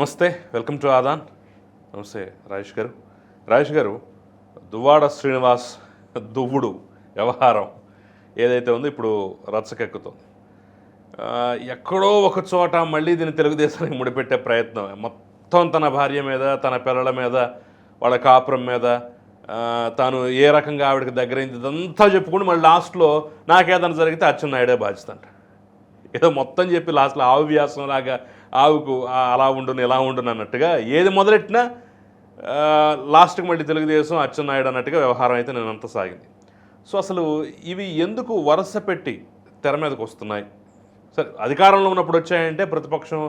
నమస్తే welcome to Aadan. నమస్తే రాజేష్ గారు. రాజేష్ గారు దువ్వాడ శ్రీనివాస్ దువ్వుడు వ్యవహారం ఏదైతే ఉందో ఇప్పుడు రచ్చకెక్కుతుంది. ఎక్కడో ఒక చోట మళ్ళీ దీన్ని తెలుగుదేశానికి ముడిపెట్టే ప్రయత్నం. మొత్తం తన భార్య మీద తన పిల్లల మీద వాళ్ళ కాపురం మీద తాను ఏ రకంగా ఆవిడకి దగ్గరైంది ఇదంతా చెప్పుకుని మళ్ళీ లాస్ట్లో నాకేదైనా జరిగితే అచ్చెన్నాయుడే బాధ్యత అంట ఏదో మొత్తం చెప్పి లాస్ట్లో ఆవ్యాసం లాగా ఆవుకు ఆ, అలా ఉండును ఇలా ఉండును అన్నట్టుగా ఏది మొదలెట్టినా లాస్ట్కి మళ్ళీ తెలుగుదేశం అచ్చెన్నాయుడు అన్నట్టుగా వ్యవహారం అయితే నేను అంతా సాగింది. సో అసలు ఇవి ఎందుకు వరుస పెట్టి తెర మీదకు వస్తున్నాయి? సరే అధికారంలో ఉన్నప్పుడు వచ్చాయంటే ప్రతిపక్షం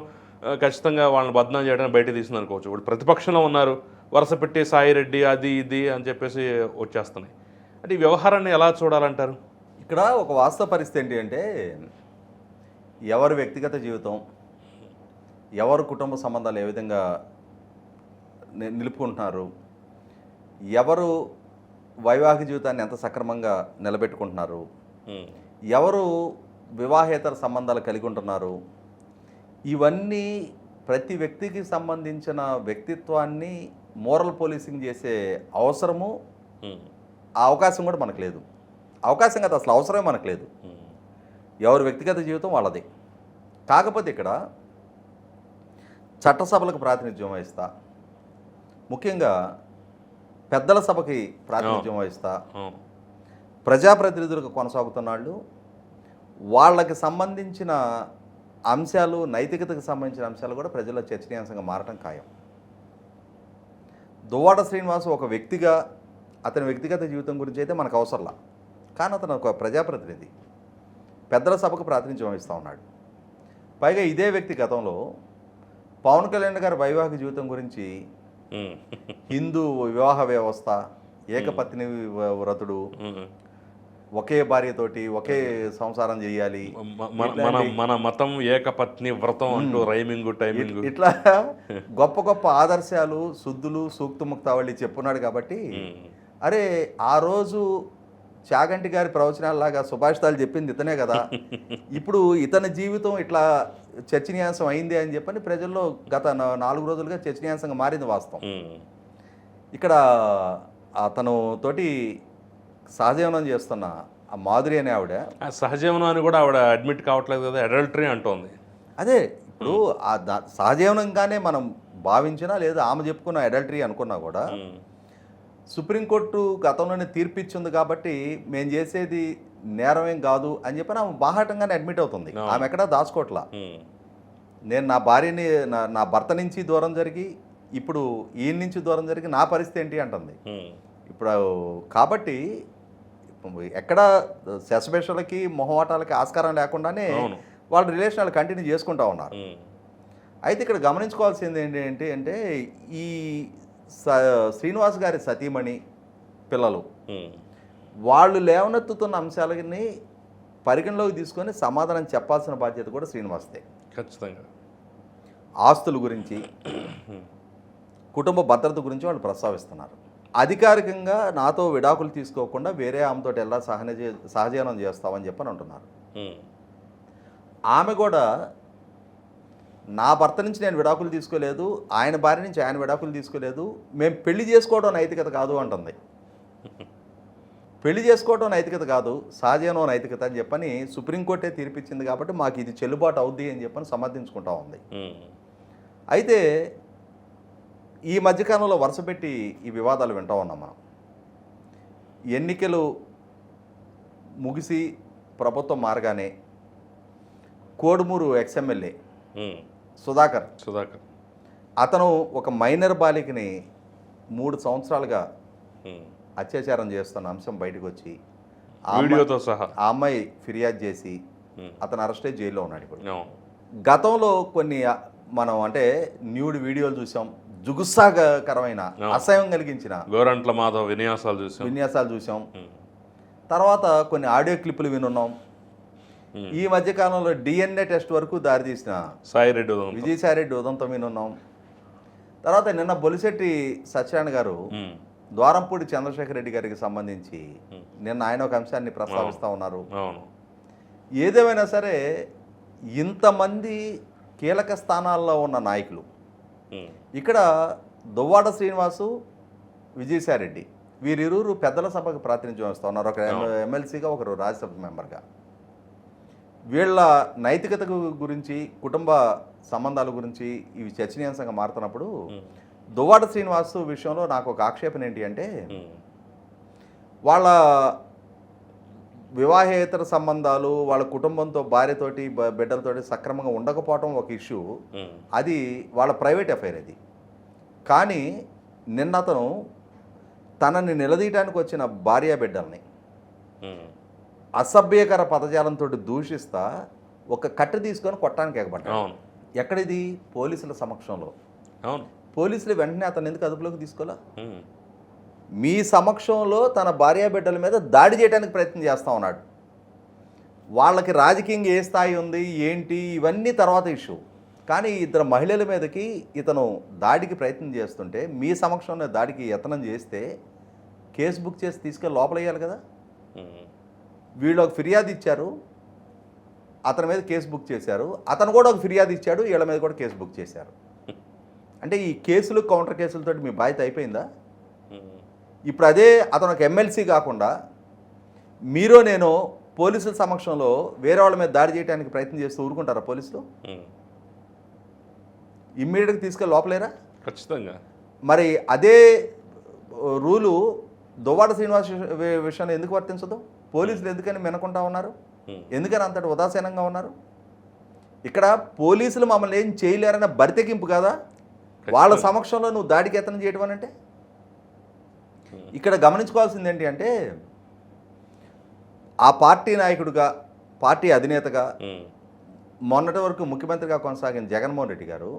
ఖచ్చితంగా వాళ్ళని బద్నాం చేయడానికి బయట తీసింది అనుకోవచ్చు ఇప్పుడు ప్రతిపక్షంలో ఉన్నారు వరుస పెట్టి సాయిరెడ్డి అది ఇది అని చెప్పేసి వచ్చేస్తున్నాయి. అంటే ఈ వ్యవహారాన్ని ఎలా చూడాలంటారు? ఇక్కడ ఒక వాస్తవ పరిస్థితి ఏంటి అంటే ఎవరి వ్యక్తిగత జీవితం ఎవరు కుటుంబ సంబంధాలు ఏ విధంగా నిలుపుకుంటున్నారు? ఎవరు వైవాహిక జీవితాన్ని ఎంత సక్రమంగా నిలబెట్టుకుంటున్నారు? ఎవరు వివాహేతర సంబంధాలు కలిగి ఉంటున్నారు? ఇవన్నీ ప్రతి వ్యక్తికి సంబంధించిన వ్యక్తిత్వాన్ని మోరల్ పోలీసింగ్ చేసే అవసరము ఆ అవకాశం కూడా మనకు లేదు. అవకాశం కదా అసలు అవసరమే మనకు లేదు. ఎవరి వ్యక్తిగత జీవితం వాళ్ళది. కాకపోతే ఇక్కడ చట్టసభలకు ప్రాతినిధ్యం వహిస్తా. ముఖ్యంగా పెద్దల సభకి ప్రాతినిధ్యం వహిస్తా. ప్రజాప్రతినిధులకు కొనసాగుతున్న వాళ్ళు వాళ్ళకి సంబంధించిన అంశాలు నైతికతకు సంబంధించిన అంశాలు కూడా ప్రజల్లో చర్చనీయాంశంగా మారటం ఖాయం. దువ్వాడ శ్రీనివాసు ఒక వ్యక్తిగా అతని వ్యక్తిగత జీవితం గురించి అయితే మనకు అవసరంలా. కానీ అతను ఒక ప్రజాప్రతినిధి. పెద్దల సభకు ప్రాతినిధ్యం వహిస్తూ ఉన్నాడు. పైగా ఇదే వ్యక్తి గతంలో పవన్ కళ్యాణ్ గారి వైవాహిక జీవితం గురించి హిందూ వివాహ వ్యవస్థ ఏకపత్ని వ్రతుడు. ఒకే భార్యతోటి ఒకే సంసారం చేయాలి. మన మన మతం ఏకపత్ని వ్రతం అంటూ రైమింగ్ టైమింగ్. ఇట్- ఇట్లా గొప్ప గొప్ప ఆదర్శాలు శుద్ధులు సూక్తముక్తావళి చెప్పున్నాడు కాబట్టి అరే ఆ రోజు చాగంటి గారి ప్రవచనాల్లాగా సుభాషితాలు చెప్పింది ఇతనే కదా. ఇప్పుడు ఇతని జీవితం ఇట్లా చర్చనీయాంశం అయింది అని చెప్పని ప్రజల్లో గత నాలుగు రోజులుగా చర్చనీయాంశంగా మారింది వాస్తవం. ఇక్కడ అతను తోటి సహజీవనం చేస్తున్న ఆ మాధురి అనే ఆవిడ. సహజీవనం అని కూడా ఆవిడ అడ్మిట్ కావట్లేదు కదా అడల్టరీ అంటోంది. అదే ఇప్పుడు ఆ దా- సహజీవనంగానే మనం భావించినా లేదా ఆమె చెప్పుకున్న అడల్టరీ అనుకున్నా కూడా సుప్రీంకోర్టు గతంలోనే తీర్పిచ్చింది కాబట్టి మేము చేసేది నేరమేం కాదు అని చెప్పి ఆమె బాహాటంగానే అడ్మిట్ అవుతుంది. ఆమె ఎక్కడా దాచుకోవట్లా నేను నా భార్యని నా నా భర్త నుంచి దూరం జరిగి ఇప్పుడు ఈయన నుంచి దూరం జరిగి నా పరిస్థితి ఏంటి అంటుంది. ఇప్పుడు కాబట్టి ఎక్కడ శశభేషలకి మొహమాటాలకి ఆస్కారం లేకుండానే. వాళ్ళ రిలేషన్ వాళ్ళు కంటిన్యూ చేసుకుంటా ఉన్నారు. అయితే ఇక్కడ గమనించుకోవాల్సింది ఏంటి అంటే ఈ శ్రీనివాస్ గారి సతీమణి పిల్లలు. వాళ్ళు లేవనెత్తుతున్న అంశాలని పరిగణలోకి తీసుకొని సమాధానం చెప్పాల్సిన బాధ్యత కూడా శ్రీనివాస్దే. ఖచ్చితంగా. ఆస్తుల గురించి కుటుంబ భద్రత గురించి వాళ్ళు ప్రస్తావిస్తున్నారు. అధికారికంగా నాతో విడాకులు తీసుకోకుండా వేరే ఆమెతో ఎలా సహన సహజీవనం చేస్తామని చెప్పని అంటున్నారు. ఆమె కూడా నా భర్త నుంచి నేను విడాకులు తీసుకోలేదు ఆయన భార్య నుంచి ఆయన విడాకులు తీసుకోలేదు మేము పెళ్ళి చేసుకోవడం నైతికత కాదు అంటుంది. పెళ్ళి చేసుకోవడం నైతికత కాదు సహజీవనం నైతికత అని చెప్పని సుప్రీంకోర్టే తీర్పిచ్చింది కాబట్టి మాకు ఇది చెల్లుబాటు అవుద్ది అని చెప్పని సమర్థించుకుంటా ఉంది. అయితే ఈ మధ్యకాలంలో వరుసపెట్టి ఈ వివాదాలు వింటా ఉన్నాం మనం. ఎన్నికలు ముగిసి ప్రభుత్వం మారగానే కోడుమూరు ఎక్స్ఎమ్మెల్యే సుధాకర్. సుధాకర్. అతను ఒక మైనర్ బాలికని మూడు సంవత్సరాలుగా అత్యాచారం చేస్తున్న అంశం బయటకు వచ్చి ఆ అమ్మాయి- వీడియోతో సహా. ఆ అమ్మాయి ఫిర్యాదు చేసి అతను అరెస్టే జైల్లో ఉన్నాడు ఇప్పుడు. గతంలో కొన్ని మనం అంటే న్యూడ్ వీడియోలు చూసాం జుగుత్సాకరమైన అసహ్యం కలిగించిన గోరంట్ల మాధవ్ విన్యాసాలు చూసాం. విన్యాసాలు చూసాం. తర్వాత కొన్ని ఆడియో క్లిప్పులు వినున్నాం. ఈ మధ్య కాలంలో డిఎన్ఏ టెస్ట్ వరకు దారితీసిన సాయిరెడ్డి. విజయసాయిరెడ్డి ఉదంతం వినున్నాం తర్వాత నిన్న బొలిశెట్టి సత్యనారాయణ గారు ద్వారంపూడి చంద్రశేఖర్ రెడ్డి గారికి సంబంధించి నిన్న ఆయన ఒక అంశాన్ని ప్రస్తావిస్తూ ఉన్నారు. ఏదేమైనా సరే ఇంతమంది కీలక స్థానాల్లో ఉన్న నాయకులు ఇక్కడ దువ్వాడ శ్రీనివాసు విజయసాయిరెడ్డి వీరిరువురు పెద్దల సభకు ప్రాతినిధ్యం వస్తూ ఉన్నారు. ఒక ఎమ్మెల్సీగా ఒకరు రాజ్యసభ మెంబర్గా. వీళ్ళ నైతికత గురించి కుటుంబ సంబంధాల గురించి ఇవి చర్చనీయాంశంగా మారుతున్నప్పుడు దువ్వాడ శ్రీనివాసు విషయంలో నాకు ఒక ఆక్షేపణ ఏంటి అంటే వాళ్ళ వివాహేతర సంబంధాలు వాళ్ళ కుటుంబంతో భార్యతోటి బిడ్డలతోటి సక్రమంగా ఉండకపోవటం ఒక ఇష్యూ. అది వాళ్ళ ప్రైవేట్ అఫైర్ అది. కానీ నిన్న అతను తనని నిలదీయడానికి వచ్చిన భార్య బిడ్డల్ని అసభ్యకర పదజాలంతో దూషిస్తా ఒక కట్టె తీసుకొని కొట్టడానికి ఎగబడ్డాడు. అవును. ఎక్కడిది? పోలీసుల సమక్షంలో. అవును. పోలీసులు వెంటనే అతను ఎందుకు అదుపులోకి తీసుకోలే? మీ సమక్షంలో తన భార్య బిడ్డల మీద దాడి చేయడానికి ప్రయత్నం చేస్తూ ఉన్నాడు. వాళ్ళకి రాజకీయంగా ఏ స్థాయి ఉంది ఏంటి ఇవన్నీ తర్వాత ఇష్యూ. కానీ ఇద్దరు మహిళల మీదకి ఇతను దాడికి ప్రయత్నం చేస్తుంటే మీ సమక్షంలో దాడికి యత్నం చేస్తే కేసు బుక్ చేసి తీసుకెళ్ళి లోపలేయాలి కదా? వీళ్ళు ఒక ఫిర్యాదు ఇచ్చారు. అతని మీద కేసు బుక్ చేశారు. అతను కూడా ఒక ఫిర్యాదు ఇచ్చాడు. వీళ్ళ మీద కూడా కేసు బుక్ చేశారు. అంటే ఈ కేసులు కౌంటర్ కేసులతో మీ బాధ్యత అయిపోయిందా? ఇప్పుడు అదే అతను ఒక ఎమ్మెల్సీ కాకుండా మీరు నేను పోలీసుల సమక్షంలో వేరే వాళ్ళ మీద దాడి చేయడానికి ప్రయత్నం చేస్తూ ఊరుకుంటారా పోలీసులు? ఇమ్మీడియట్గా తీసుకెళ్ళి లోపలేరా? ఖచ్చితంగా. మరి అదే రూలు దువ్వాడ శ్రీనివాస్ విషయంలో ఎందుకు వర్తించదు? పోలీసులు ఎందుకని వినకుండా ఉన్నారు? ఎందుకని అంతటి ఉదాసీనంగా ఉన్నారు? ఇక్కడ పోలీసులు మమ్మల్ని ఏం చేయలేరన్న బరితెగింపు కదా? వాళ్ళ సమక్షంలో నువ్వు దాడికి యత్నం చేయడం అని అంటే ఇక్కడ గమనించుకోవాల్సింది ఏంటి అంటే ఆ పార్టీ నాయకుడిగా పార్టీ అధినేతగా మొన్నటి వరకు ముఖ్యమంత్రిగా కొనసాగిన జగన్మోహన్ రెడ్డి గారు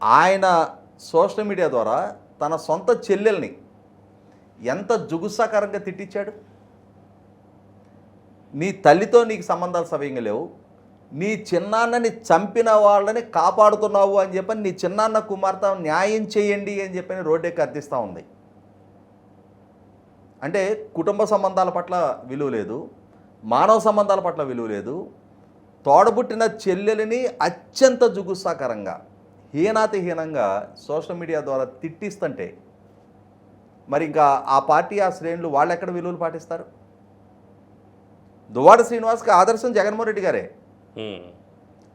ఆయన సోషల్ మీడియా ద్వారా తన సొంత చెల్లెల్ని ఎంత జుగుస్సాకరంగా తిట్టించాడు? నీ తల్లితో నీకు సంబంధాలు సవ్యంగా లేవు. నీ చిన్నాన్నని చంపిన వాళ్ళని కాపాడుతున్నావు అని చెప్పని నీ చిన్నాన్న కుమార్తె న్యాయం చేయండి అని చెప్పని రోడ్డెక్కి అర్థిస్తూ ఉంది. అంటే కుటుంబ సంబంధాల పట్ల విలువ లేదు మానవ సంబంధాల పట్ల విలువ లేదు. తోడబుట్టిన చెల్లెలని అత్యంత జుగుస్సాకరంగా హీనాతిహీనంగా సోషల్ మీడియా ద్వారా తిట్టిస్తుంటే మరి ఇంకా ఆ పార్టీ ఆ శ్రేణులు వాళ్ళు ఎక్కడ విలువలు పాటిస్తారు? దువ్వాడ శ్రీనివాస్కి ఆదర్శం జగన్మోహన్ రెడ్డి గారే.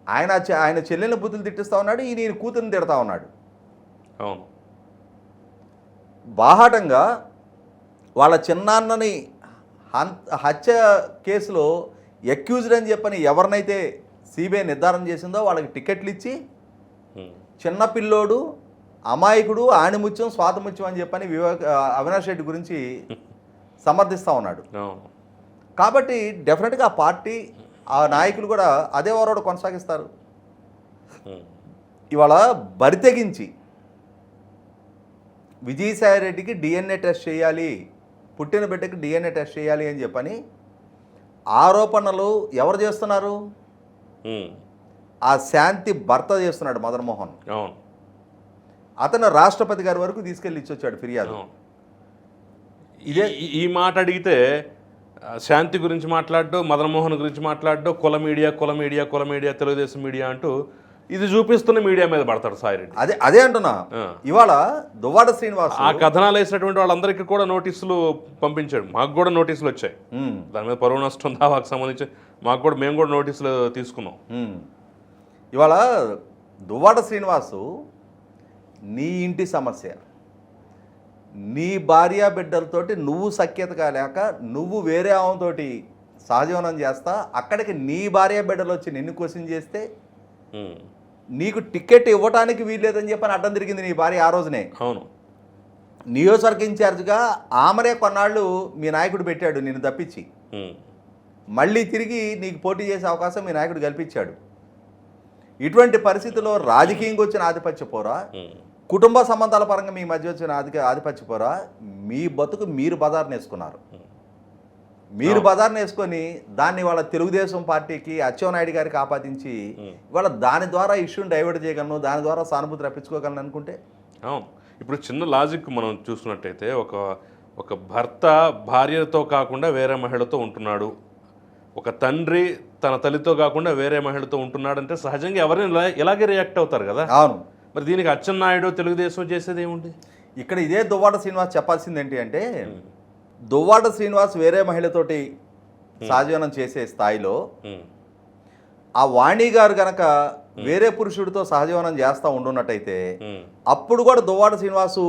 ఆయన ఆయన చెల్లెల్ని బుద్ధులు తిట్టిస్తా ఉన్నాడు ఈయన ఈయన కూతురుని తిడతా ఉన్నాడు. అవును. బాహాటంగా వాళ్ళ చిన్నాన్నని హత్య కేసులో ఎక్యూజ్డ్ అని చెప్పని ఎవరినైతే సిబిఐ నిర్ధారణ చేసిందో వాళ్ళకి టికెట్లు ఇచ్చి చిన్న పిల్లోడు అమాయకుడు ఆణిముత్యం స్వాతముత్యం అని చెప్పని వివేక్ అవినాష్ రెడ్డి గురించి సమర్థిస్తూ ఉన్నాడు. కాబట్టి డెఫినెట్గా ఆ పార్టీ ఆ నాయకులు కూడా అదే ఓరోడు కొనసాగిస్తారు. ఇవాళ బరితెగించి విజయసాయి రెడ్డికి డిఎన్ఏ టెస్ట్ చేయాలి పుట్టిన బిడ్డకి డిఎన్ఏ టెస్ట్ చేయాలి అని చెప్పని ఆరోపణలు ఎవరు చేస్తున్నారు? ఆ శాంతి భర్త చేస్తున్నాడు మదన్ మోహన్ అవును. అతను రాష్ట్రపతి గారి వరకు తీసుకెళ్ళి ఇచ్చొచ్చాడు ఫిర్యాదు. ఇదే ఈ- మాట అడిగితే శాంతి గురించి మాట్లాడడు మదన్ మోహన్ గురించి మాట్లాడడు కుల మీడియా కుల మీడియా కుల మీడియా తెలుగుదేశం మీడియా అంటూ ఇది చూపిస్తున్న మీడియా మీద పడతాడు సాయిరెడ్డి అదే అదే అంటున్నా. ఇవాళ దువ్వాడ శ్రీనివాస్ ఆ కథనాలు వేసినటువంటి వాళ్ళందరికీ కూడా నోటీసులు పంపించాడు. మాకు కూడా నోటీసులు వచ్చాయి. దాని మీద పరువు నష్టం దావాకు సంబంధించి మాకు కూడా మేము కూడా నోటీసులు తీసుకున్నాం. ఇవాళ దువ్వాడ శ్రీనివాసు నీ ఇంటి సమస్య. నీ భార్య బిడ్డలతోటి నువ్వు సఖ్యతగా లేక నువ్వు వేరే ఆమెతోటి సహజీవనం చేస్తా అక్కడికి నీ భార్య బిడ్డలు వచ్చి నిన్ను క్వశ్చన్ చేస్తే నీకు టికెట్ ఇవ్వటానికి వీల్లేదని చెప్పని అడ్డం తిరిగింది నీ భార్య ఆ రోజునే. అవును. నియోజకవర్గ ఇన్ఛార్జ్గా ఆమరే కొన్నాళ్ళు మీ నాయకుడు పెట్టాడు నిన్ను తప్పించి. మళ్ళీ తిరిగి నీకు పోటీ చేసే అవకాశం మీ నాయకుడు కల్పించాడు. ఇటువంటి పరిస్థితుల్లో రాజకీయంగా వచ్చిన ఆధిపత్య పోరా? కుటుంబ సంబంధాల పరంగా మీ మధ్య వచ్చిన ఆధిక ఆధిపత్య పోరా మీ బతుకు మీరు బజార్ని వేసుకున్నారు. మీరు బజార్ని వేసుకొని దాన్ని వాళ్ళ తెలుగుదేశం పార్టీకి అచ్చెన్నాయుడు గారికి ఆపాదించి. వాళ్ళ దాని ద్వారా ఇష్యూని డైవర్ట్ చేయగలను దాని ద్వారా సానుభూతి రప్పించుకోగలను అనుకుంటే? ఇప్పుడు చిన్న లాజిక్ మనం చూసుకున్నట్టయితే ఒక ఒక భర్త భార్యతో కాకుండా వేరే మహిళతో ఉంటున్నాడు. ఒక తండ్రి తన తల్లితో కాకుండా వేరే మహిళతో ఉంటున్నాడంటే సహజంగా ఎవరైనా ఇలా- ఇలాగే రియాక్ట్ అవుతారు కదా? అవును. మరి దీనికి అచ్చెన్నాయుడు తెలుగుదేశం చేసేది ఏముంది? ఇక్కడ ఇదే దువ్వాడ శ్రీనివాస్ చెప్పాల్సింది ఏంటి అంటే దువ్వాడ శ్రీనివాస్ వేరే మహిళతోటి సహజీవనం చేసే స్థాయిలో ఆ వాణి గారు గనక వేరే పురుషుడితో సహజీవనం చేస్తూ ఉండున్నట్టయితే అప్పుడు కూడా దువ్వాడ శ్రీనివాసు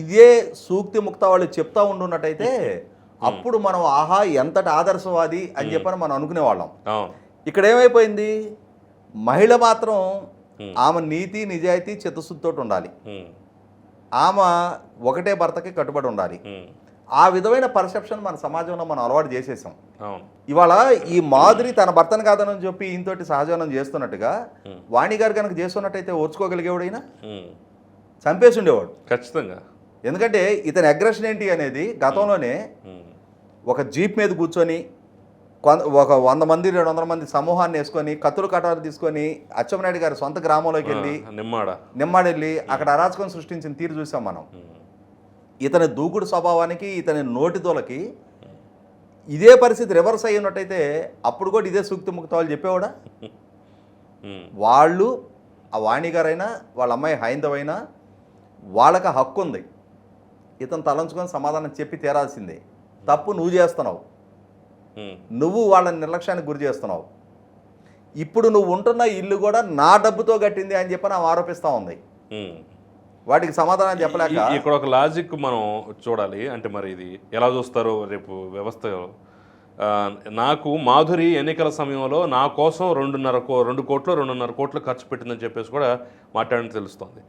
ఇదే సూక్తి ముక్త వాళ్ళు చెప్తా ఉండున్నట్టయితే అప్పుడు మనం ఆహా ఎంతటి ఆదర్శవాది అని చెప్పని మనం అనుకునేవాళ్ళం. ఇక్కడ ఏమైపోయింది? మహిళ మాత్రం. ఆమె నీతి నిజాయితీ చిత్తశుద్ధితో ఉండాలి. ఆమె ఒకటే భర్తకి కట్టుబడి ఉండాలి. ఆ విధమైన పర్సెప్షన్ మన సమాజంలో మనం అలవాటు చేసేసాం. ఇవాళ ఈ మాధురి తన భర్తను కాదని చెప్పి ఈయనతోటి సహజీవనం చేస్తున్నట్టుగా. వాణి గారు కనుక చేస్తున్నట్టయితే ఓర్చుకోగలిగేవాడైనా? చంపేసి ఉండేవాడు ఖచ్చితంగా. ఎందుకంటే ఇతని అగ్రెషన్ ఏంటి అనేది గతంలోనే ఒక జీప్ మీద కూర్చొని ఒక వంద మంది రెండు వందల మంది సమూహాన్ని వేసుకొని కత్తులు కటారు తీసుకొని అచ్చెన్నాయుడు గారి సొంత గ్రామంలోకి వెళ్ళి ఆ, నిమ్మాడ. నిమ్మాడెళ్ళి అక్కడ అరాచకం సృష్టించిన తీరు చూసాం మనం. ఇతని దూకుడు స్వభావానికి ఇతని నోటితోలకి ఇదే పరిస్థితి రివర్స్ అయ్యి ఉన్నట్టయితే అప్పుడు కూడా ఇదే సూక్తి ముక్త వాళ్ళు చెప్పేవాడా? వాళ్ళు ఆ వాణి గారైనా వాళ్ళ అమ్మాయి హైందవైనా వాళ్ళకి హక్కు ఉంది ఇతను తలంచుకొని సమాధానం చెప్పి తీరాల్సిందే. తప్పు నువ్వు చేస్తున్నావు. నువ్వు వాళ్ళని నిర్లక్ష్యానికి గురి చేస్తున్నావు. ఇప్పుడు నువ్వు ఉంటున్న ఇల్లు కూడా నా డబ్బుతో కట్టింది అని చెప్పని ఆమె ఆరోపిస్తూ ఉంది. వాటికి సమాధానం చెప్పలేక ఇక్కడ ఒక లాజిక్ మనం చూడాలి. అంటే మరి ఇది ఎలా చూస్తారో? రేపు వ్యవస్థ నాకు మాధురి ఎన్నికల సమయంలో నా కోసం రెండున్నర కో రెండు కోట్లు రెండున్నర కోట్లు ఖర్చు పెట్టిందని చెప్పేసి కూడా మాట్లాడిన తెలుస్తోంది.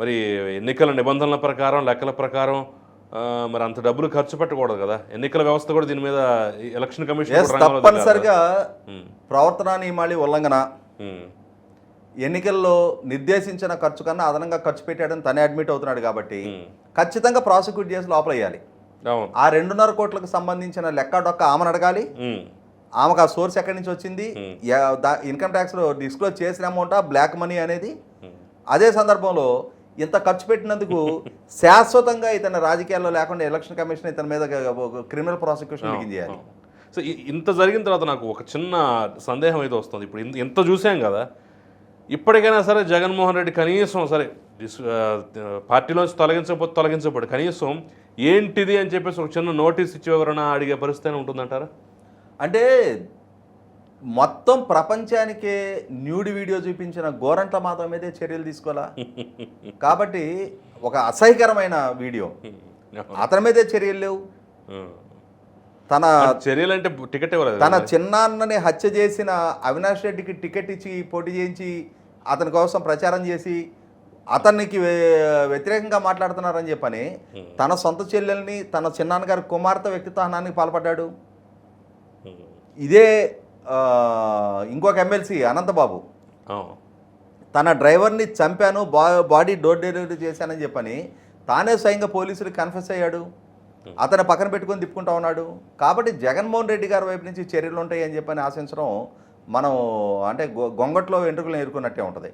మరి ఎన్నికల నిబంధనల ప్రకారం లెక్కల ప్రకారం మరి అంత డబ్బులు ఖర్చు పెట్టకూడదు కదా. ఎన్నికల వ్యవస్థ కూడా దీని మీద ఎలక్షన్ కమిషన్ తప్పనిసరిగా ప్రవర్తన నియమాలి ఉల్లంఘన. ఎన్నికల్లో నిర్దేశించిన ఖర్చు కన్నా అదనంగా ఖర్చు పెట్టాడని తనే అడ్మిట్ అవుతున్నాడు కాబట్టి. ఖచ్చితంగా ప్రాసిక్యూట్ చేసి లోపల వేయాలి. అవును. ఆ రెండున్నర కోట్లకు సంబంధించిన లెక్క డొక్క ఆమెను అడగాలి. ఆమెకు ఆ సోర్స్ ఎక్కడి నుంచి వచ్చింది? ఇన్కమ్ ట్యాక్స్లో డిస్క్లోజ్ చేసిన అమౌంటా బ్లాక్ మనీ అనేది. అదే సందర్భంలో ఇంత ఖర్చు పెట్టినందుకు శాశ్వతంగా ఇతని రాజకీయాల్లో లేకుండా ఎలక్షన్ కమిషన్ ఇతని మీద క్రిమినల్ ప్రాసిక్యూషన్ బిగిన్ చేయాలి. సో ఇంత జరిగిన తర్వాత నాకు ఒక చిన్న సందేహం అయితే వస్తుంది. ఇప్పుడు ఇంత చూసాం కదా ఇప్పటికైనా సరే జగన్మోహన్ రెడ్డి కనీసం సరే పార్టీలోంచి తొలగించకపోతే తొలగించబడి. కనీసం ఏంటిది అని చెప్పేసి ఒక చిన్న నోటీస్ ఇచ్చి ఎవరైనా అడిగే పరిస్థితి ఉంటుందంటారా? అంటే మొత్తం ప్రపంచానికే న్యూడ్ వీడియో చూపించిన గోరంట్ల మాధవ్ మీదే చర్యలు తీసుకోవాలా? కాబట్టి ఒక అసహ్యకరమైన వీడియో. అతని మీదే చర్యలు లేవు. తన చర్యలు అంటే టికెట్ ఇవ్వలేదు తన. చిన్నాన్నని హత్య చేసిన అవినాష్ రెడ్డికి టికెట్ ఇచ్చి పోటీ చేయించి అతని కోసం ప్రచారం చేసి అతనికి వ్యతిరేకంగా మాట్లాడుతున్నారని చెప్పని తన సొంత చెల్లెల్ని తన చిన్నాన్నగారి కుమార్తె వ్యక్తిత్వానికి పాల్పడ్డాడు. ఇదే ఇంకొక ఎమ్మెల్సీ అనంతబాబు. తన డ్రైవర్ని చంపాను బా బాడీ డోర్ డెలివరీ చేశానని చెప్పని తానే స్వయంగా పోలీసులకు కన్ఫెస్ అయ్యాడు. అతను పక్కన పెట్టుకొని తిప్పుకుంటా ఉన్నాడు. కాబట్టి జగన్మోహన్ రెడ్డి గారి వైపు నుంచి చర్యలు ఉంటాయి అని చెప్పని ఆశించడం మనం అంటే గొ- గొంగట్లో వెంట్రుకలు ఏరుకున్నట్టే ఉంటుంది.